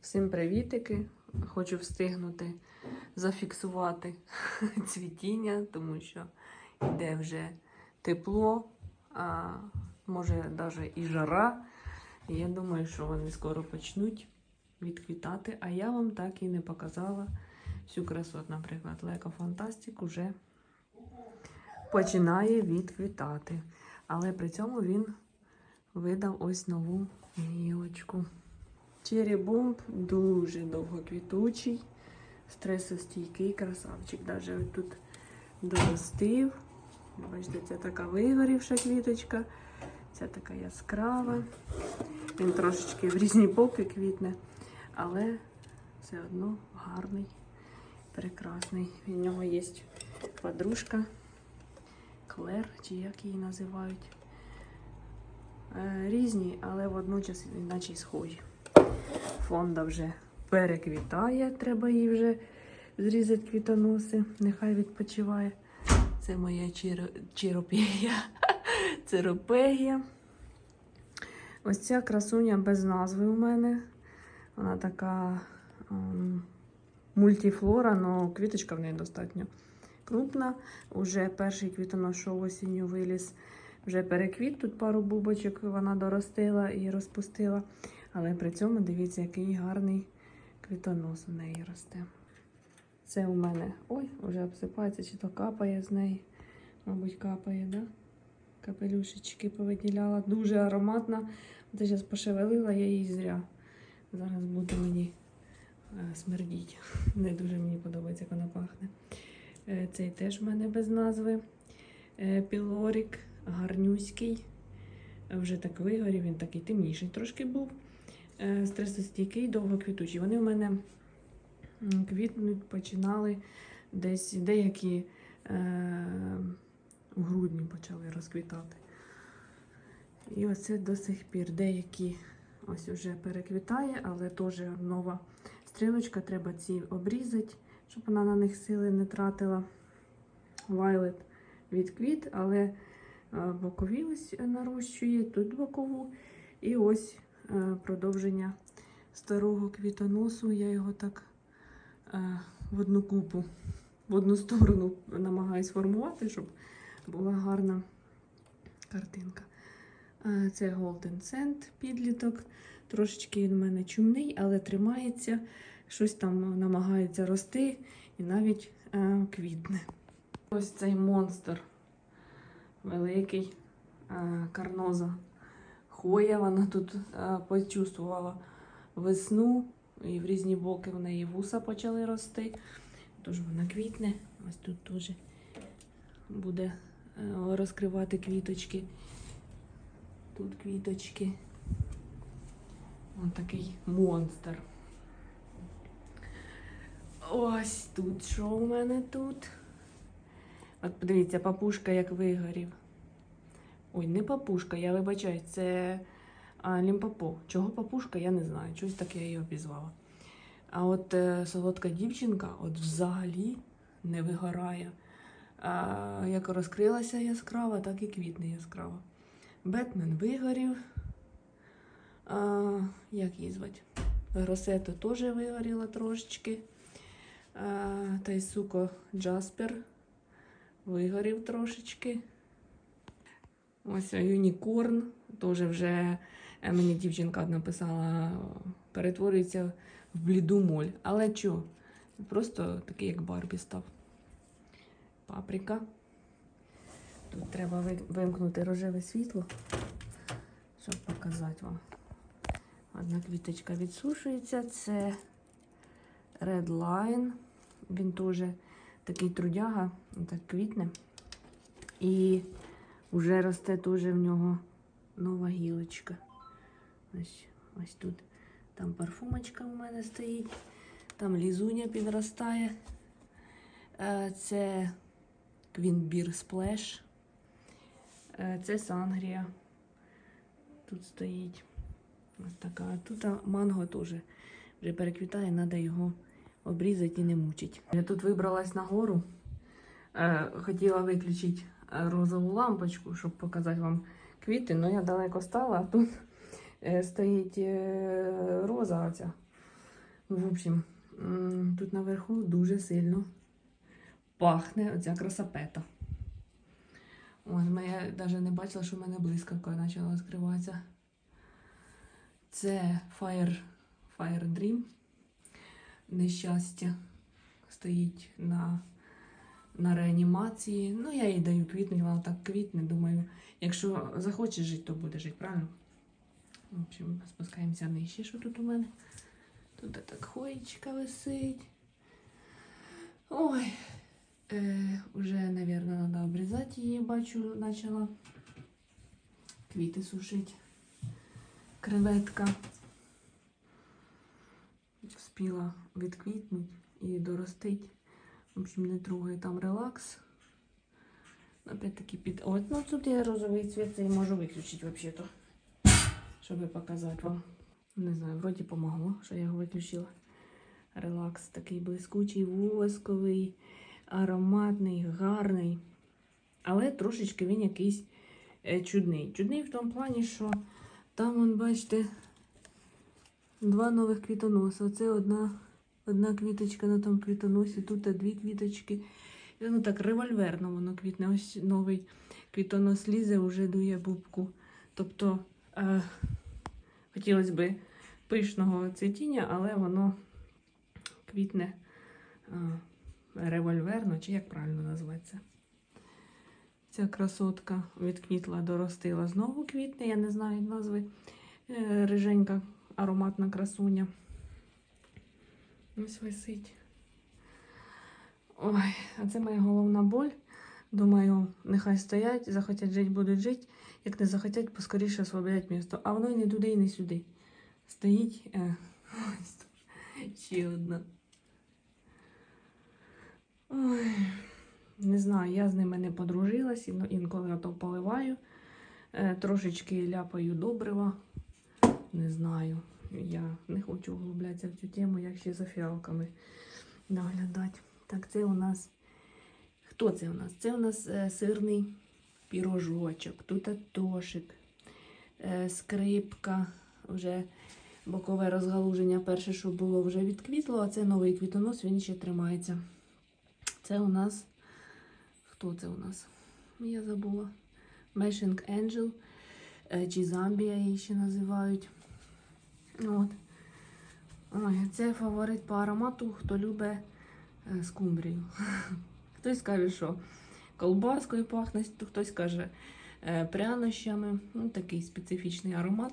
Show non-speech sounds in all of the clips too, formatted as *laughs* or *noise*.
Всім привітики! Хочу встигнути зафіксувати *laughs* цвітіння, тому що йде вже тепло, а може навіть і жара. І я думаю, що вони скоро почнуть відквітати. А я вам так і не показала всю красоту. Наприклад, Леко Фантастик уже починає відквітати. Але при цьому він видав ось нову гілочку. Bomb дуже довгоквітучий, стресостійкий красавчик. Навіть тут доростив. Бачите, це така вигорівша квіточка, ця така яскрава. Він трошечки в різні боки квітне, але все одно гарний, прекрасний. В нього є подружка Клер, чи як її називають. Е, Різні, але водночас іначе схожі. Фонда вже переквітає, треба їй вже зрізати квітоноси, нехай відпочиває. Це моя чиро- чиропегія, *laughs* циропегія. Ось ця красуня без назви у мене. Вона така ем, мультифлора, але квіточка в неї достатньо крупна. Уже перший квітонос, осінню виліз, вже переквіт. Тут пару бубочок вона доростила і розпустила. Але при цьому дивіться, який гарний квітонос у неї росте. Це у мене. Ой, вже обсипається, чи то капає з неї. Мабуть, капає, да? Капелюшечки повиділяла. Дуже ароматна. Це зараз пошевелила, я її зря. Зараз буде мені е, смердіть. *laughs* Не дуже мені подобається, як вона пахне. Е, Цей теж в мене без назви. Е, Пілорік, гарнюський. Вже так вигорів, він такий темніший трошки був. Е, Стресостійкий, довгоквітучий. Вони в мене квітнуть починали десь деякі е, у грудні почали розквітати. І оце до сих пір деякі ось уже переквітає, але теж нова стрілочка, треба ці обрізати, щоб вона на них сили не тратила. Вайлет відквіт, але е, бокові нарощує, тут бокову. І ось е, продовження старого квітоносу. Я його так е, в одну купу, в одну сторону намагаюсь формувати, щоб була гарна картинка. Е, Це Golden Sand підліток. Трошечки він у мене чумний, але тримається, щось там намагається рости і навіть е, квітне. Ось цей монстр великий е, карноза. Хоя, вона тут е, почувствувала весну, і в різні боки в неї вуса почали рости. Тож вона квітне. Ось тут теж буде е, розкривати квіточки. Тут квіточки. Ось такий монстр. Ось тут що у мене тут? От подивіться, папушка як вигорів. Ой, не папушка, я вибачаюсь, це а, лімпопо. Чого папушка, я не знаю. Чогось так я її обізвала. А от е, солодка дівчинка от взагалі не вигорає. А, як розкрилася яскрава, так і квітне яскрава. Бетмен вигорів. А, як її звати? Росето теж вигоріла трошечки. А, Тайсуко Джаспер вигорів трошечки. Ось Юнікорн. Теж вже е, мені дівчинка написала, перетворюється в бліду моль. Але що? Просто такий, як Барбі став. Паприка. Тут треба вимкнути рожеве світло, щоб показати вам. Одна квіточка відсушується. Це Red Line. Він теж такий трудяга, так квітне. І вже росте теж в нього нова гілочка. Ось, ось тут. Там парфумочка у мене стоїть. Там лізуня підростає. Е, Це Квінбір Сплеш. Це Сангрія. Тут стоїть. Ось така. Тут манго теж вже переквітає, треба його обрізати і не мучить. Я тут вибралась на гору. Е, Хотіла виключити розову лампочку, щоб показати вам квіти, але я далеко стала, а тут е, стоїть е, роза оця В общем, тут наверху дуже сильно пахне оця красапета. Ми- я навіть не бачила, що в мене блискавка почала відкриватися. Це Fire, Fire Dream. Нещастя стоїть на, на реанімації. Ну, я їй даю квітнуть, вона так квітне. Думаю, якщо захоче жити, то буде жити, правильно? В общем, спускаємося нижче, що тут у мене. Тут так хоєчка висить. Ой, е, уже, наверное, треба обрізати її, бачу, почала квіти сушити. Креветка. Вспіла відквітнути і доростить. Общем, не трогай там релакс. Опять-таки під. От, ну тут я розовий цвіт цей можу виключити взагалі-то. Щоб показати вам. Не знаю, вроді помогло, що я його виключила. Релакс такий блискучий, восковий, ароматний, гарний. Але трошечки він якийсь е, чудний. Чудний в тому плані, що там, вон, бачите, два нових квітоноси. Оце одна, одна квіточка на тому квітоносі, тут дві квіточки. Воно так револьверно воно квітне. Ось новий квітонос лізе, вже дує бубку. Тобто е, хотілося б пишного цвітіння, але воно квітне е, револьверно, чи як правильно називається. Ця красотка відквітла, доростила. Знову квітне, я не знаю назви. Е, Риженька ароматна красуня. Ось висить. Ой, а це моя головна боль. Думаю, нехай стоять, захотять жити, будуть жити. Як не захотять, поскоріше освободять місто. А воно і не туди, і не сюди. Стоїть. Е, ще одна. Ой, не знаю, я з ними не подружилась, інколи ото поливаю. Е, трошечки ляпаю добрива. Не знаю. Я не хочу углублятися в цю тему, як ще за фіалками наглядати. Так, це у нас. Хто це у нас? Це у нас е, сирний пірожочок, тут атошик, е, скрипка, вже бокове розгалуження. Перше, що було, вже відквітло, а це новий квітонос, він ще тримається. Це у нас. Хто це у нас? Я забула. Е, чи Замбія її ще називають. От. Ой, це фаворит по аромату, хто любить е, скумбрію. *laughs* Хтось каже, що колбаскою пахне, хтось каже е, прянощами. Ну, такий специфічний аромат.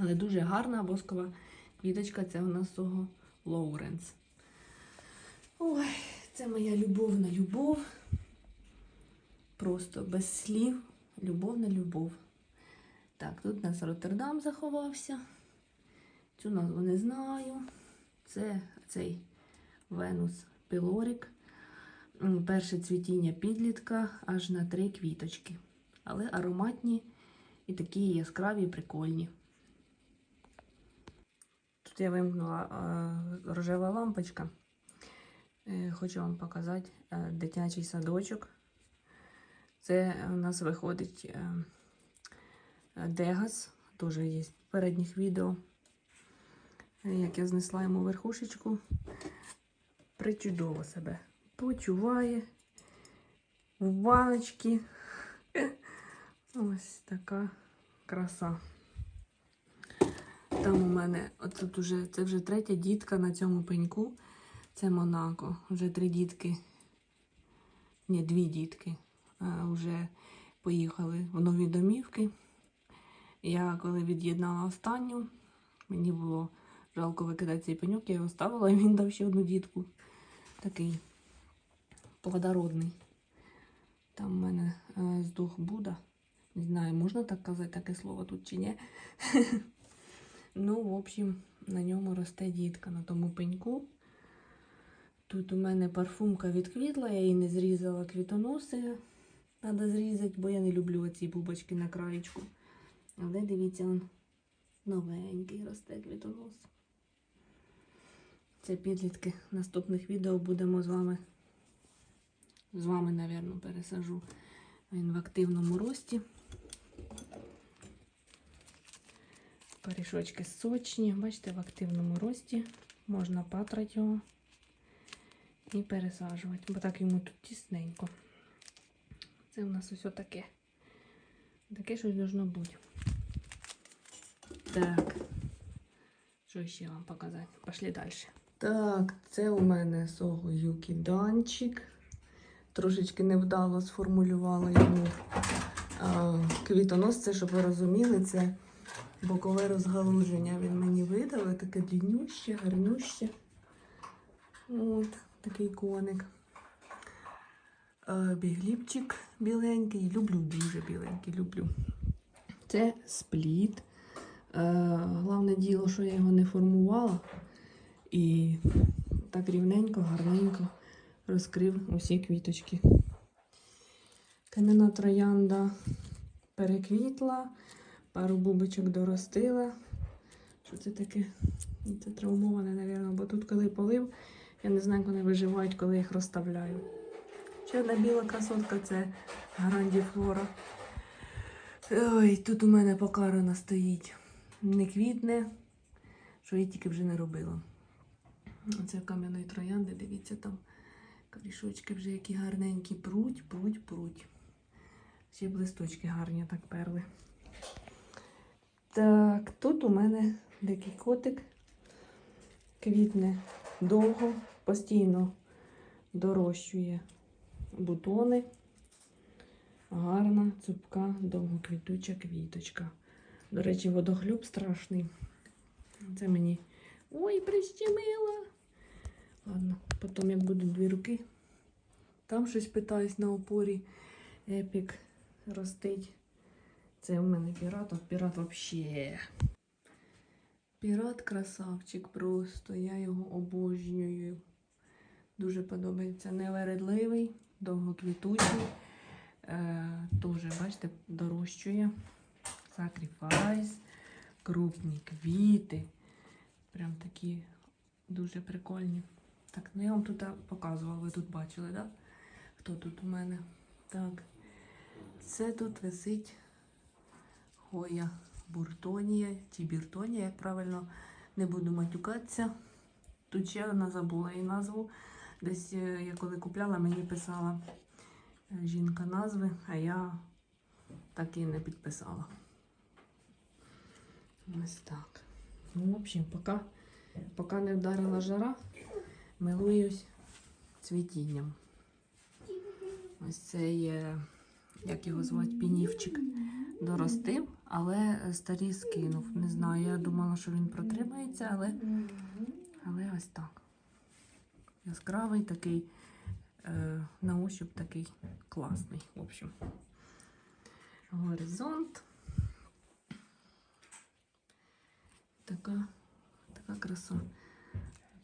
Але дуже гарна воскова квіточка. Це у нас того Лоуренс. Ой, це моя любовна любов. Просто без слів. Любовна любов. Так, тут у нас Роттердам заховався. Цю назву не знаю. Це цей Венус Пілорік. Перше цвітіння підлітка аж на три квіточки. Але ароматні і такі яскраві, прикольні. Тут я вимкнула е, рожева лампочка. Е, хочу вам показати е, дитячий садочок. Це у нас виходить Дегас, теж є в передніх відео. Як я знесла йому верхушечку, причудово себе почуває в баночці. Ось така краса. Там у мене, оце уже, це вже третя дітка на цьому пеньку. Це Монако. Вже три дітки. Ні, дві дітки. А, вже поїхали в нові домівки. Я коли від'єднала останню, мені було жалко викидати цей пеньок, я його ставила, *laughs* і він дав ще одну дітку. Такий плодородний. Там в мене е, здох Буда. Не знаю, можна так казати таке слово тут чи ні. *laughs* Ну, в общем, на ньому росте дітка на тому пеньку. Тут у мене парфумка відквітла, я її не зрізала квітоноси. Треба зрізати, бо я не люблю оці бубочки на краєчку. Але дивіться, он новенький росте квітонос. Це підлітки. Наступних відео будемо з вами. З вами, напевно, пересажу. Він в активному рості. Парішочки сочні, бачите, в активному рості. Можна патрати його і пересаджувати, бо так йому тут тісненько. Це у нас ось таке. Таке щось должно бути. Так. Що ще вам показати? Пошли далі. Так, це у мене Сого Юкі Данчик. Трошечки невдало сформулювала йому а, квітонос. Це, щоб ви розуміли, це бокове розгалуження. Він мені видав, таке длиннюще, гарнюще. От, такий коник. Е, Бігліпчик біленький. Люблю дуже біленький, люблю. Це спліт. Е, Головне діло, що я його не формувала. І так рівненько, гарненько розкрив усі квіточки. Кам'яна троянда переквітла, пару бубочок доростила. Що це таке? Це травмоване, мабуть, бо тут, коли полив, я не знаю, як вони виживають, коли їх розставляю. Ще одна біла красотка це грандіфлора. Ой, тут у мене покарана стоїть. Не квітне, що я тільки вже не робила. Оце кам'яної троянди, дивіться, там корішочки вже які гарненькі пруть, пруть, пруть. Ще б листочки гарні так перли. Так, тут у мене дикий котик. Квітне довго, постійно дорощує бутони. Гарна, цупка, довгоквітуча квіточка. До речі, водохлюб страшний. Це мені. Ой, прищемила. Ладно, потім як будуть дві руки. Там щось питаюсь на опорі. Епік ростить. Це у мене пірат, а пірат взагалі. Пірат красавчик просто. Я його обожнюю. Дуже подобається. Невередливий, довгоквітучий. Е, Тоже, бачите, дорощує. Сакріфайс, крупні квіти. Прям такі дуже прикольні. Так, ну я вам тут показувала, ви тут бачили. Да? Хто тут у мене? Так. Це тут висить Хоя Буртонія, чи Біртонія, як правильно не буду матюкатися. Тут ще одна забула її назву. Десь е, я коли купляла, мені писала е, жінка назви, а я так і не підписала. Ось так. Ну, в общем, поки, поки не вдарила жара, милуюсь цвітінням. Ось цей, е, як його звати, пінівчик доростив, але старі скинув. Не знаю, я думала, що він протримається, але, але ось так. Яскравий такий, е, на ощуп такий класний. В общем, горизонт. Така, така краса.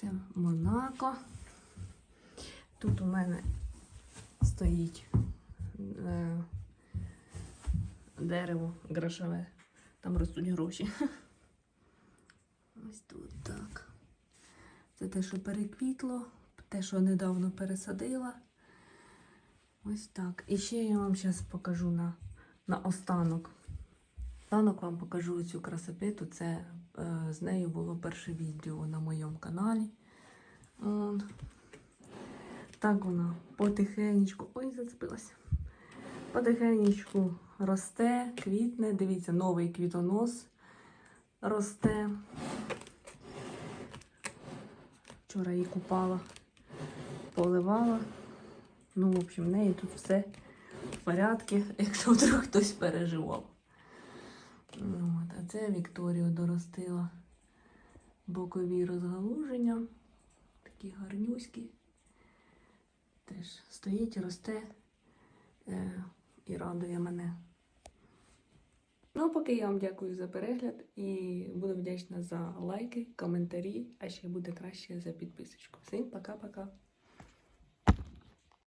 Це Монако. Тут у мене стоїть е, дерево грошове. Там ростуть гроші. Ось тут так. Це те, що переквітло, те, що недавно пересадила. Ось так. І ще я вам зараз покажу на, на останок. Останок вам покажу цю красопету. Це з нею було перше відео на моєму каналі. От. Так вона потихеньку. Ой, зацепилася. Потихеньку росте, квітне. Дивіться, новий квітонос росте. Вчора її купала, поливала. Ну, в общем, в неї тут все в порядку, якщо вдруг хтось переживав. А це Вікторію доростила бокові розгалуження. Такі гарнюські. Теж стоїть, росте е, і радує мене. Ну, поки я вам дякую за перегляд і буду вдячна за лайки, коментарі, а ще буде краще за підписочку. Всім пока-пока!